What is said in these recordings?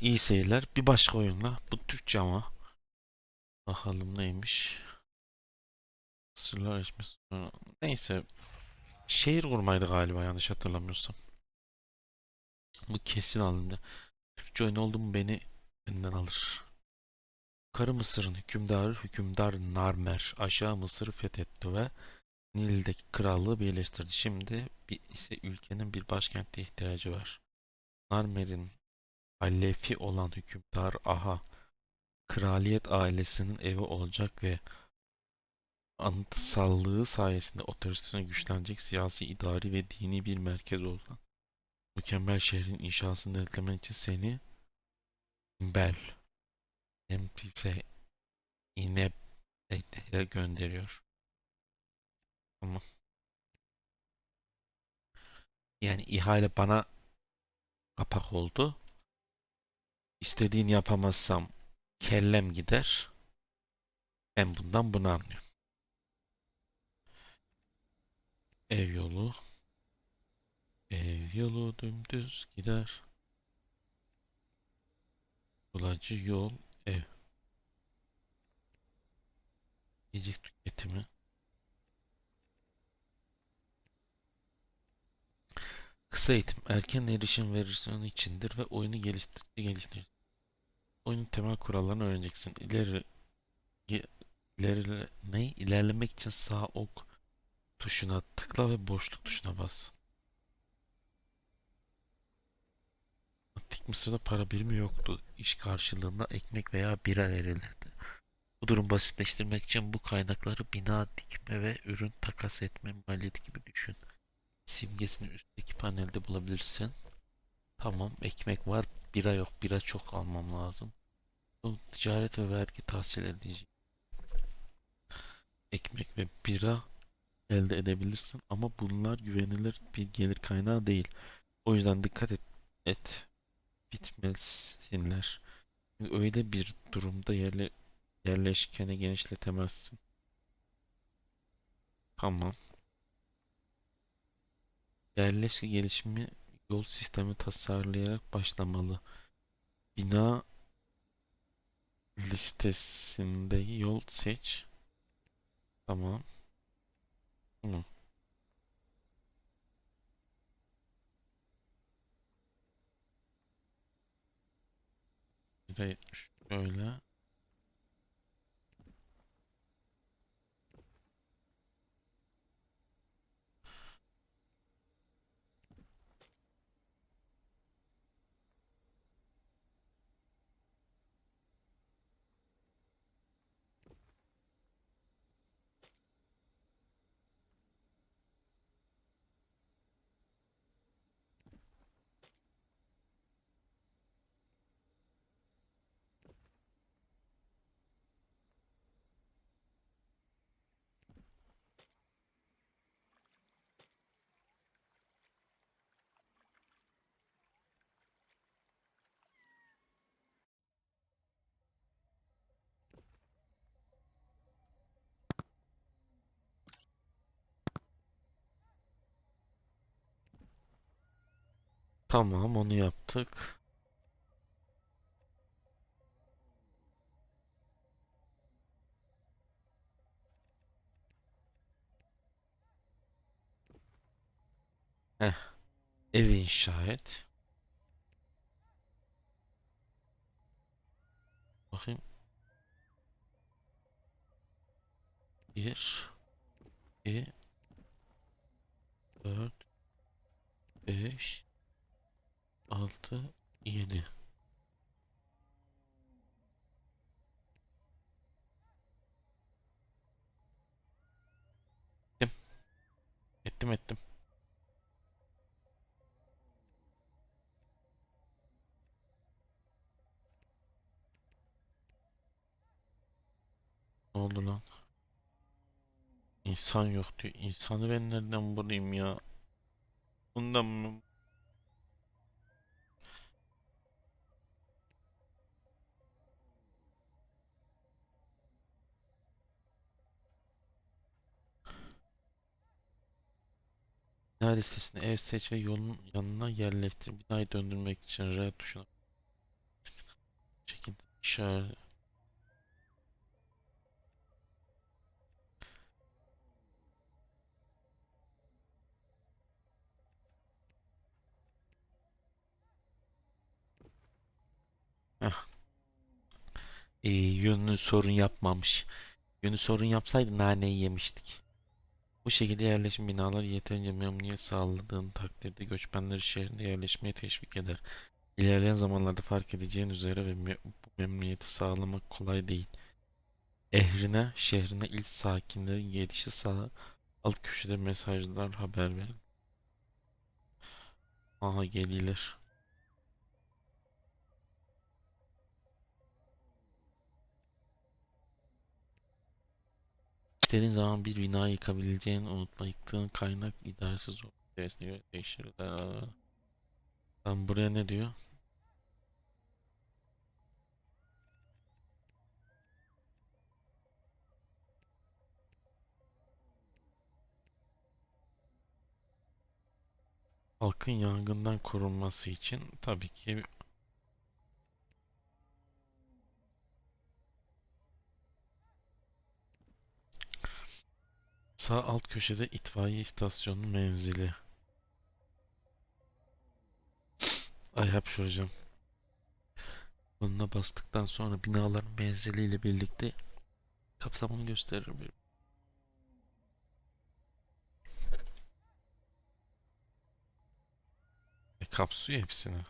İyi seyirler. Bir başka oyunla. Bu Türkçe ama. Bakalım neymiş. Sırlar eşmesi. Neyse. Şehir kurmaydı galiba yanlış hatırlamıyorsam. Bu kesin alındı. Türkçe oyun oldu mu beni benden alır. Yukarı Mısır'ın hükümdarı hükümdar Narmer aşağı Mısır'ı fethetti ve Nil'deki krallığı birleştirdi. Şimdi bir, ise ülkenin bir başkente ihtiyacı var. Narmer'in Alefi olan hükümdar Aha, kraliyet ailesinin evi olacak ve anıtsallığı sayesinde otoritesini güçlenecek siyasi, idari ve dini bir merkez oldu. Mükemmel şehrin inşasını denetlemen için seni Bel, Emtilse, İneb'e gönderiyor. Tamam. Yani ihale bana kapak oldu. İstediğini yapamazsam kellem gider. Ben bundan bunu anlıyorum. Ev yolu. Ev yolu dümdüz gider. Bulacı yol ev. Yiyecek tüketimi. Kısa eğitim erken erişim versiyonu içindir ve oyunu geliştirdikçe geliştirir. Oyunun temel kurallarını öğreneceksin. İleri ileri ne? İlerlemek için sağ ok tuşuna tıkla ve boşluk tuşuna bas. Antik Mısır'da para birimi yoktu. İş karşılığında ekmek veya bira verilirdi. Bu durum basitleştirmek için bu kaynakları bina dikme ve ürün takas etme maliyeti gibi düşün. Simgesini üstteki panelde bulabilirsin. Tamam, ekmek var, bira yok. Bira çok almam lazım. Bu ticaret ve vergi tahsil edici. Ekmek ve bira elde edebilirsin ama bunlar güvenilir bir gelir kaynağı değil. O yüzden dikkat et. et. Bitmesinler. Öyle bir durumda yerle, yerleşkeni genişletemezsin. Tamam. Yerleşke gelişimi yol sistemi tasarlayarak başlamalı. Bina listesinde yol seç. Tamam. Tamam. Şurayı şöyle. Tamam onu yaptık. Heh. Evi inşa et. Bakayım. Bir, iki, dört, beş, altı, yedi. Ettim. Ettim ettim. Ne oldu lan? İnsan yok diyor. İnsanı ben nereden bulayım ya? Bundan mı? Bina listesine ev seç ve yolun yanına yerleştir. Binayı döndürmek için R tuşuna. şekilde işaret. Ee, yönlü sorun yapmamış. Yönlü sorun yapsaydı naneyi yemiştik. Bu şekilde yerleşim binaları yeterince memnuniyet sağladığın takdirde göçmenleri şehrinde yerleşmeye teşvik eder. İlerleyen zamanlarda fark edeceğin üzere ve me- bu memnuniyeti sağlamak kolay değil. Ehrine, şehrine ilk sakinlerin gelişi sağ alt köşede mesajlar haber verin. Aha gelilir. İstediğin zaman bir bina yıkabileceğini unutma. Yıktığın kaynak idaresi zor. Seviyesine göre değişir. Aa. Lan buraya ne diyor? Halkın yangından korunması için tabii ki sağ alt köşede itfaiye istasyonunun menzili. Ay hapşıracağım. Bununla bastıktan sonra binaların menziliyle birlikte kapsamını gösterir. E, kapsıyor hepsini.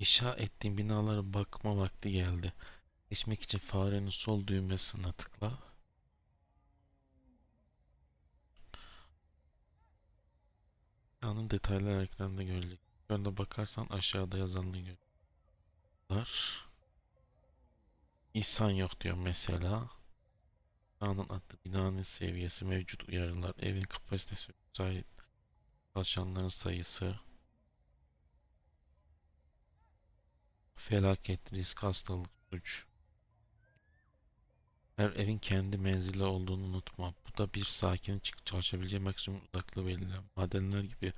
İnşa ettiğin binalara bakma vakti geldi. Geçmek için farenin sol düğmesine tıkla. Binanın detaylar ekranda görülecek. Ekranda bakarsan aşağıda yazanını görürler. İhsan yok diyor mesela. Binanın adı, binanın seviyesi, mevcut uyarılar, evin kapasitesi ve çalışanların sayısı, felaket, risk, hastalık, suç. Her evin kendi menzili olduğunu unutma. Bu da bir sakinin çalışabileceği maksimum uzaklığı belirler. Madenler gibi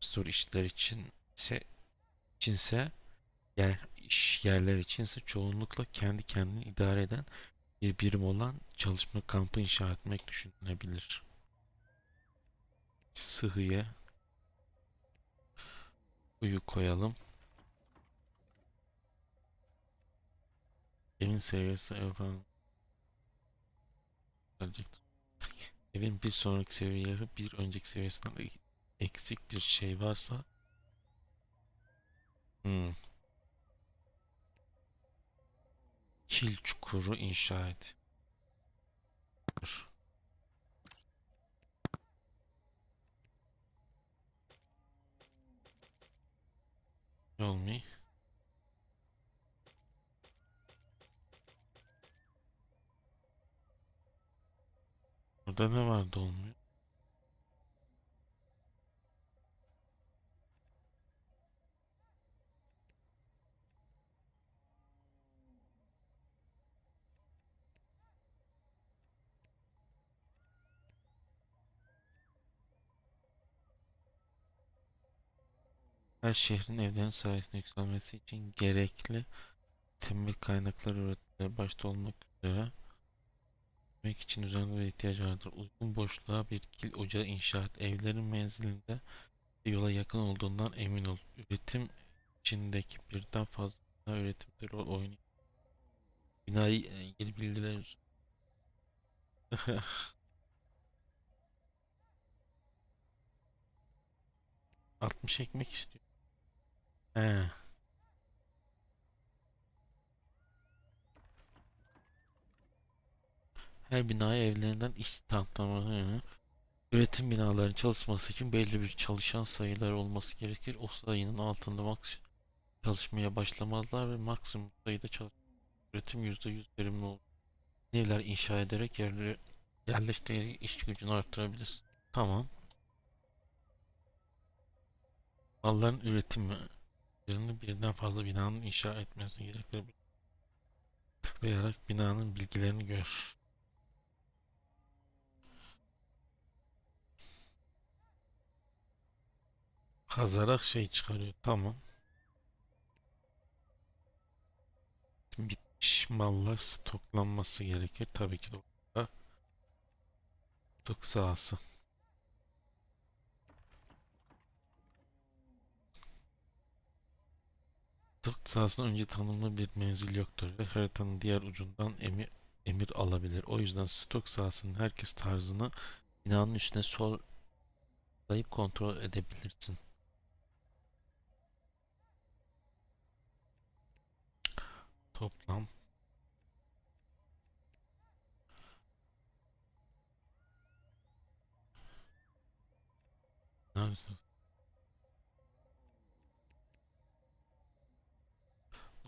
store işler için ise içinse yer, iş yerler içinse çoğunlukla kendi kendini idare eden bir birim olan çalışma kampı inşa etmek düşünülebilir. Sıhhiye uyu koyalım. Evin seviyesi efendim gelecektir. Evin bir sonraki seviyeleri bir önceki seviyesinden eksik bir şey varsa hmm. Kil çukuru inşa et. Dur. Olmuyor. Burada ne vardı olmuyor? Her şehrin evlerin sayesinde yükselmesi için gerekli temel kaynaklar üretimleri başta olmak üzere Yemek için düzenli bir ihtiyaç vardır. Uygun boşluğa bir kil ocağı inşa et. Evlerin menzilinde yola yakın olduğundan emin ol. Üretim içindeki birden fazla üretimde rol oynuyor. Binayı e, ilgili bilgiler 60 ekmek istiyor. He. Her binaya evlerinden iş tanımlaması Üretim binaların çalışması için belli bir çalışan sayıları olması gerekir. O sayının altında maks çalışmaya başlamazlar ve maksimum sayıda çalış üretim %100 verimli olur. Evler inşa ederek yerleri yerleştirerek iş gücünü artırabilirsin. Tamam. Malların üretimlerini birden fazla binanın inşa etmesi gerekir. Tıklayarak binanın bilgilerini gör. Kazarak şey çıkarıyor. Tamam. Bitmiş mallar stoklanması gerekir. Tabii ki de orada stok sahası. Stok sahasında önce tanımlı bir menzil yoktur ve haritanın diğer ucundan emir, emir alabilir. O yüzden stok sahasının herkes tarzını binanın üstüne sollayıp kontrol edebilirsin. Toplam Nerede?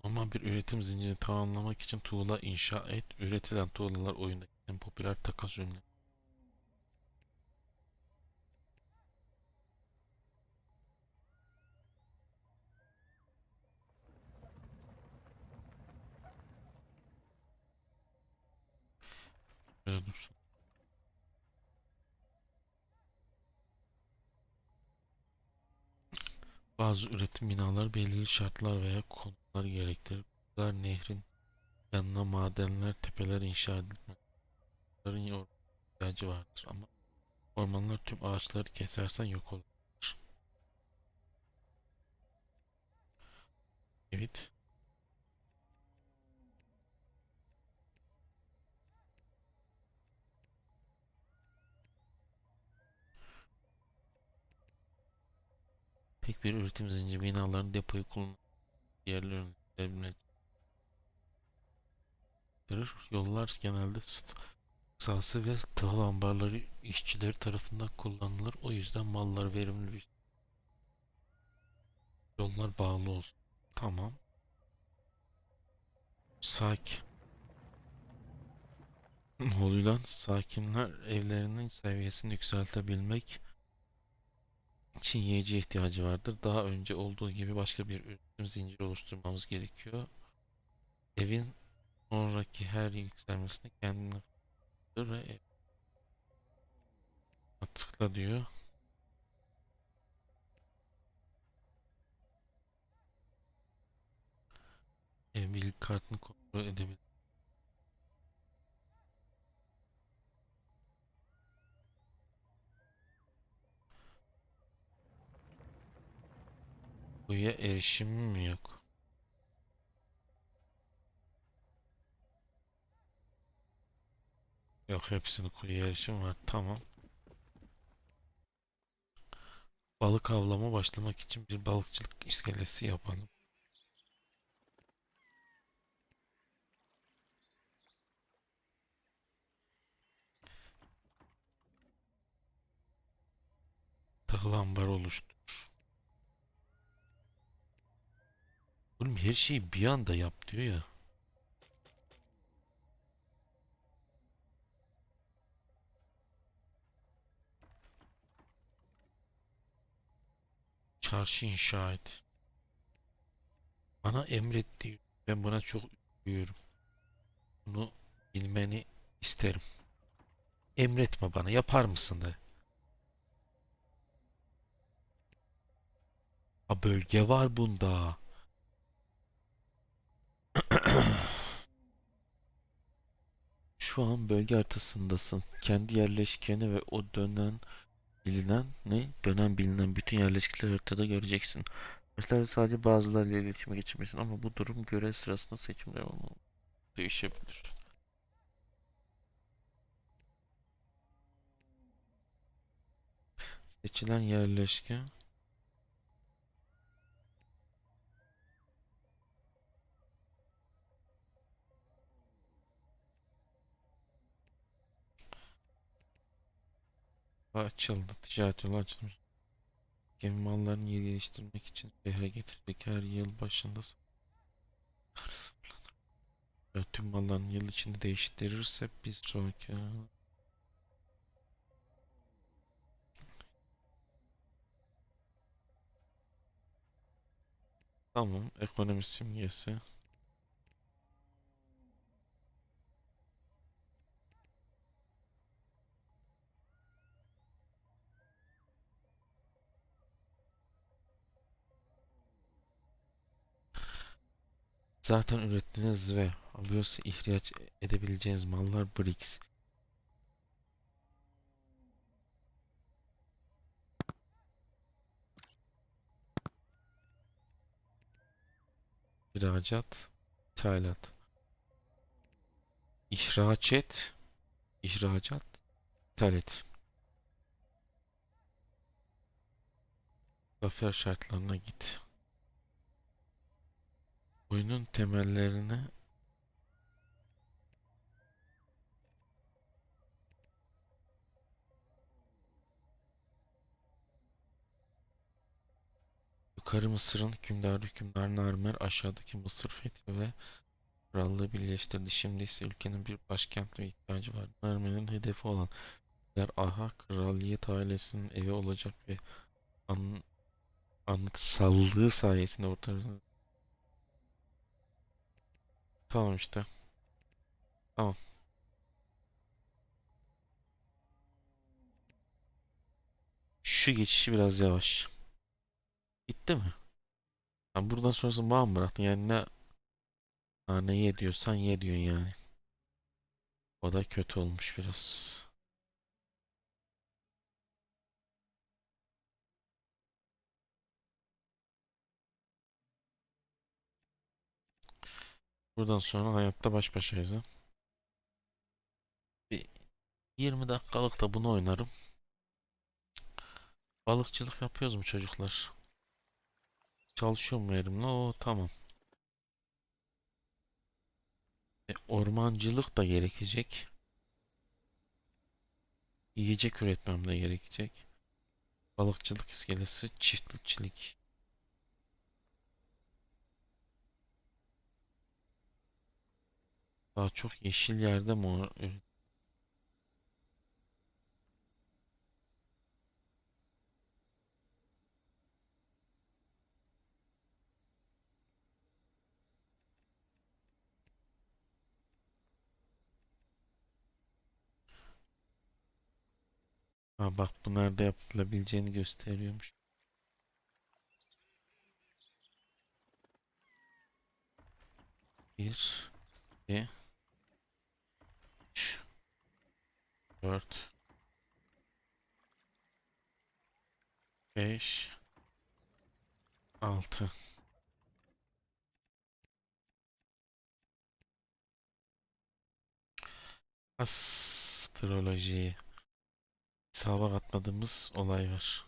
Normal bir üretim zincirini tamamlamak için tuğla inşa et. Üretilen tuğlalar oyundaki en popüler takas ürünü. Şöyle dursun. Bazı üretim binaları belirli şartlar veya konumlar gerektirir. Bunlar nehrin yanına madenler, tepeler inşa edilmez. İhtiyacı vardır ama ormanlar tüm ağaçları kesersen yok olur. Evet. Tek bir üretim zinciri binaların depoyu. Diğerleri ürünlerini Yollar genelde sahası ve tahıl ambarları işçileri tarafından kullanılır. O yüzden mallar verimli bir yollar bağlı olsun. Tamam. Sakin. Oluyor lan? Sakinler evlerinin seviyesini yükseltebilmek için yiyeceğe ihtiyacı vardır. Daha önce olduğu gibi başka bir üretim zinciri oluşturmamız gerekiyor. Evin sonraki her yükselmesine kendine ve ev- tıkla diyor. Evlilik kartını kontrol edebilir. Kuyuya erişimim mi yok? Yok hepsini kuyuya erişim var. Tamam. Balık avlama başlamak için bir balıkçılık iskelesi yapalım. Tahıl ambarı oluştur. Oğlum her şeyi bir anda yap diyor ya. Çarşı inşa et. Bana emret diyor. Ben buna çok üzülüyorum. Bunu bilmeni isterim. Emretme bana. Yapar mısın da? Ha bölge var bunda. Şu an bölge haritasındasın. Kendi yerleşkeni ve o dönen bilinen ne? Dönen bilinen bütün yerleşkeleri haritada göreceksin. Mesela sadece bazılarıyla iletişime geçmesin ama bu durum görev sırasında seçimler. Değişebilir. Seçilen yerleşke açıldı. Ticaret yolu açılmış. Gemi mallarını geliştirmek için şehre getirecek her yıl başında tüm mallarını yıl içinde değiştirirse bir sonraki Tamam ekonomi simgesi zaten ürettiğiniz ve Abios'a ihraç edebileceğiniz mallar BRICS. İhracat, ithalat. İhraç et, ihracat, ithal. Zafer şartlarına git. Oyunun temellerini Yukarı Mısır'ın hükümdarı hükümdar Narmer aşağıdaki Mısır fethi ve krallığı birleştirdi. Şimdi ise ülkenin bir başkent ve ihtiyacı var. Narmer'in hedefi olan Der Aha kraliyet ailesinin evi olacak ve an, anıtsallığı sayesinde ortada. Tamam işte. Tamam. Şu geçişi biraz yavaş. Bitti mi? Ha, buradan sonrası bana mı bıraktın? Yani ne ha, ne ye diyorsan ye diyorsun yani. O da kötü olmuş biraz. Buradan sonra hayatta baş başayız ha. Bir 20 dakikalık da bunu oynarım. Balıkçılık yapıyoruz mu çocuklar? Çalışıyor mu elimle? Oo tamam. E, ormancılık da gerekecek. Yiyecek üretmem de gerekecek. Balıkçılık iskelesi, çiftlikçilik. Daha çok yeşil yerde mi Ha bak bu nerede yapılabileceğini gösteriyormuş. Bir, iki, 4 5 6 Astroloji. Hesaba katmadığımız olay var.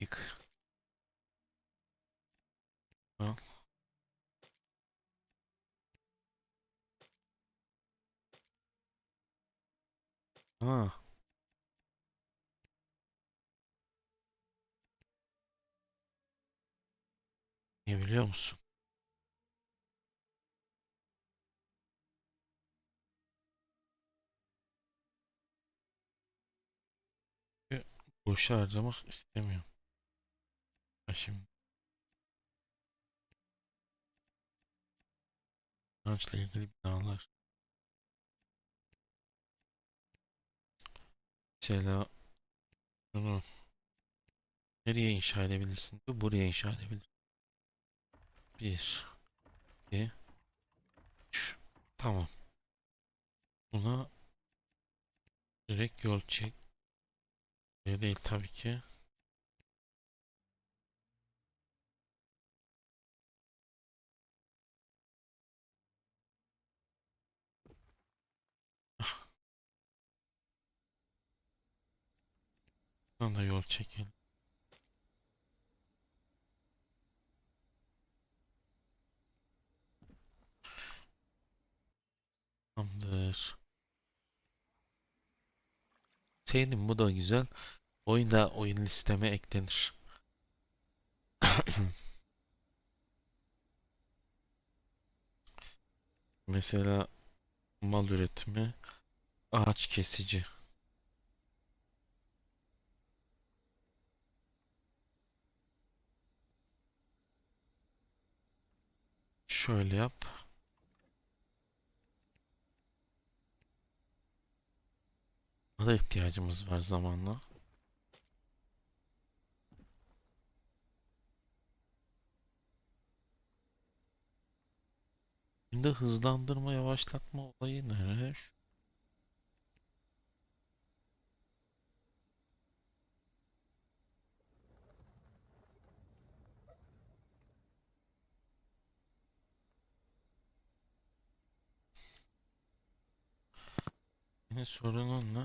Yık. Al. Ha. Ne biliyor musun? Boşa harcamak istemiyorum. Ha şimdi inançla ilgili binalar. Mesela bunu nereye inşa edebilirsin? Buraya inşa edebilir. Bir, iki, üç. Tamam. Buna direkt yol çek. Buraya değil tabii ki. Buna da yol çekelim. Tamamdır. Sevdim bu da güzel. Oyunda oyun listeme eklenir. Mesela mal üretimi, ağaç kesici. şöyle yap. Buna da ihtiyacımız var zamanla. Şimdi hızlandırma yavaşlatma olayı ne? Şu- Yine sorunun ne?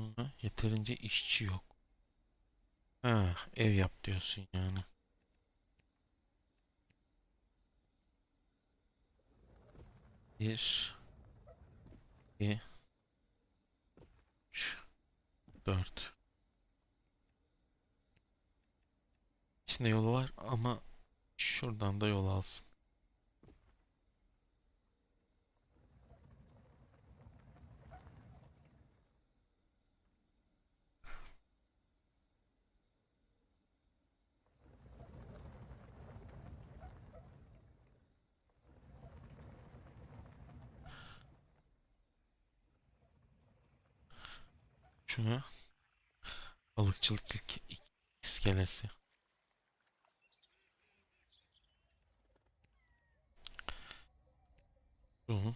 Ne? Yeterince işçi yok. Ha, ev yap diyorsun yani. Bir, iki, üç, dört. İçinde yolu var ama şuradan da yol alsın. Şuna balıkçılık ilk iskelesi. Bu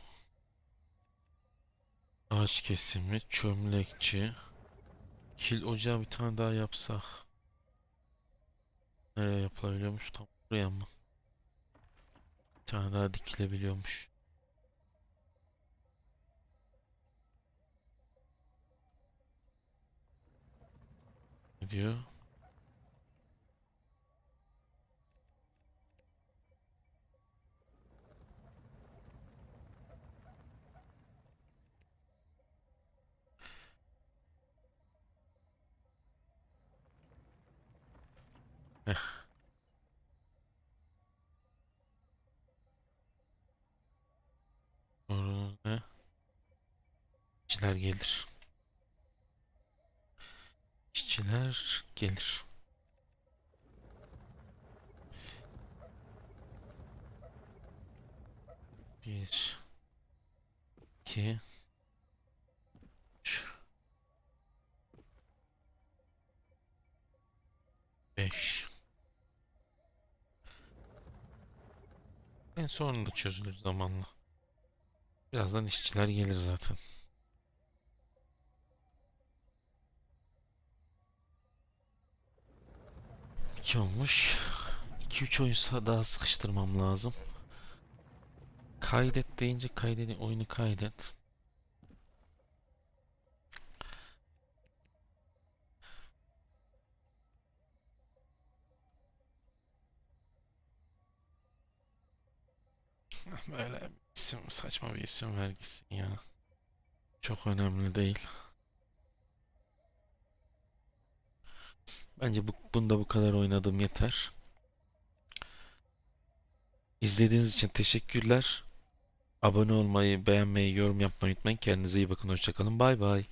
ağaç kesimi, çömlekçi, kil ocağı bir tane daha yapsak. Nereye yapılabiliyormuş? Tam buraya mı? Bir tane daha dikilebiliyormuş. Ne diyor? Sonra ne? İşçiler gelir. İşçiler gelir. Bir, iki, üç, beş. En sonunda çözülür zamanla. Birazdan işçiler gelir zaten. İki olmuş. 2-3 oyun daha sıkıştırmam lazım. Kaydet deyince kaydeni oyunu kaydet. Böyle isim, saçma bir isim ver gitsin ya. Çok önemli değil. Bence bu, bunda bu kadar oynadım yeter. İzlediğiniz için teşekkürler. Abone olmayı, beğenmeyi, yorum yapmayı unutmayın. Kendinize iyi bakın. Hoşçakalın. Bay bay.